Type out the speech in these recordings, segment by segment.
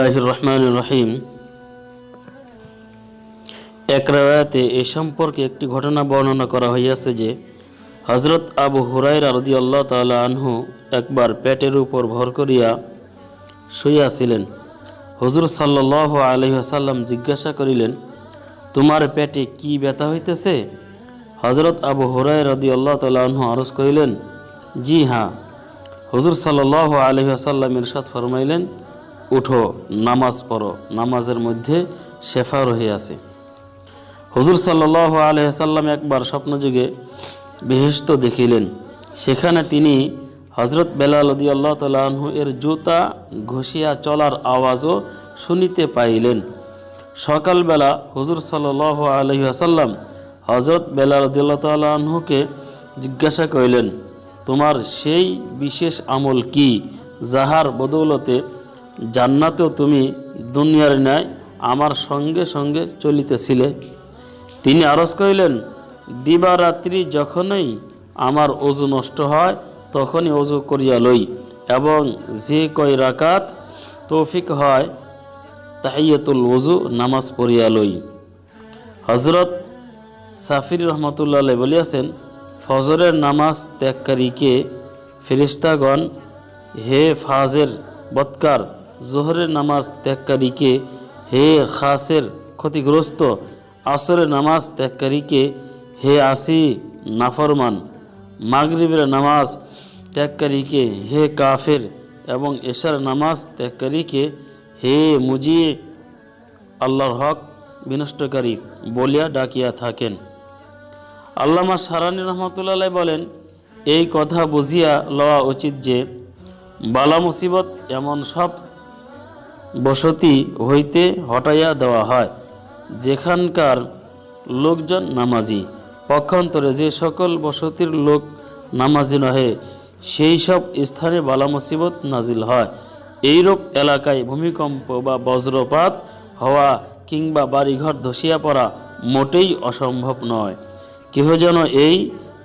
বিসমিল্লাহ রহমান রহিম এক এ সম্পর্কে একটি ঘটনা বর্ণনা করা হইয়াছে যে হজরত আবু হুরাইরা রদি আল্লাহ তালা আনহু একবার পেটের উপর ভর করিয়া হুজুর সাল্লাহ জিজ্ঞাসা করিলেন, তোমার পেটে কি ব্যথা হইতেছে? হজরত আবু হুরাই রদি আল্লাহ তালা আনহু আরজ করিলেন, জি হ্যাঁ। হুজুর সাল্লাহ আলহিহাসাল্লাম ইরশাদ ফরমাইলেন উঠো, নামাজ পড়ো, নামাজের মধ্যে শেফা রহিয়াছে হুজুর সাল্লাহ আলহাম একবার স্বপ্নযুগে বেহেস্ত দেখিলেন। সেখানে তিনি হজরত বেলাল দি আল্লাহ তালু এর জুতা ঘষিয়া চলার আওয়াজও শুনিতে পাইলেন। সকালবেলা হুজুর সাল্লাহ আলহি আসাল্লাম হজরত বেলাল দিল্লাহ তালহুকে জিজ্ঞাসা করিলেন, তোমার সেই বিশেষ আমল কি, যাহার বদৌলতে জান্নাতেও তুমি দুনিয়ার ন্যায় আমার সঙ্গে সঙ্গে চলিতেছিলে। তিনি আরজ করিলেন, দিবারাত্রি যখনই আমার অজু নষ্ট হয়, তখনই অজু করিয়া লই এবং যে কয় রাকাত তৌফিক হয় তাহিয়াতুল ওজু নামাজ পড়িয়া লই। হজরত সাফির রহমতুল্লাহ বলিয়াছেন, ফজরের নামাজ ত্যাগকারীকে ফেরিস্তাগণ হে ফাজের বৎকার জোহরের নামাজ ত্যাগকারীকে হে খাসের ক্ষতিগ্রস্ত, আসরের নামাজ ত্যাগকারীকে হে আসি নাফরমান, মাগরিবের নামাজ ত্যাগকারীকে হে কাফের এবং এশার নামাজ ত্যাগকারীকে হে মুজিয়ে আল্লাহর হক বিনষ্টকারী বলিয়া ডাকিয়া থাকেন। আল্লামা সারানি রহমতুল্লাহ বলেন, এই কথা বুঝিয়া লওয়া উচিত যে বালা মুসিবত এমন সব বসতি হইতে হটাইয়া দেওয়া হয়। যেখানকার লোকজন নামাজি, পক্ষান্তরে যে সকল বসতির লোক নামাজি নহে, সেই সব স্থানে বালা মুসিবত নাজিল হয়। এইরূপ এলাকায় ভূমিকম্প বা বজ্রপাত হওয়া কিংবা বাড়িঘর ধসিয়া পড়া মোটেই অসম্ভব নয়। কেহ যেন এই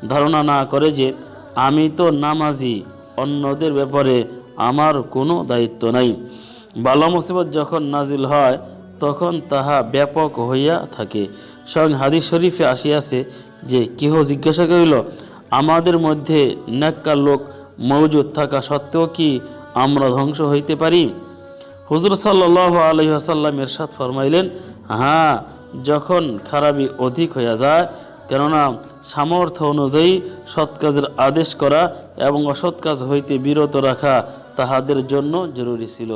ধারণা না করে যে, আমি তো নামাজি, অন্যদের ব্যাপারে আমার কোনো দায়িত্ব নাই। বালা মুসিবত যখন নাজিল হয়, তখন তাহা ব্যাপক হইয়া থাকে। স্বয়ং হাদিস শরীফে আসিয়াছে যে, কেহ জিজ্ঞাসা করিল, আমাদের মধ্যে ন্যাক্কা লোক মৌজুদ থাকা সত্ত্বেও কি আমরা ধ্বংস হইতে পারি? হুজুর সাল্লাহ আলহিহাসাল্লাম এরশাদ ফরমাইলেন হ্যাঁ যখন খারাপি অধিক হইয়া যায়, কেননা সামর্থ্য অনুযায়ী সৎ কাজের আদেশ করা এবং অসৎ কাজ হইতে বিরত রাখা তাহাদের জন্য জরুরি ছিল।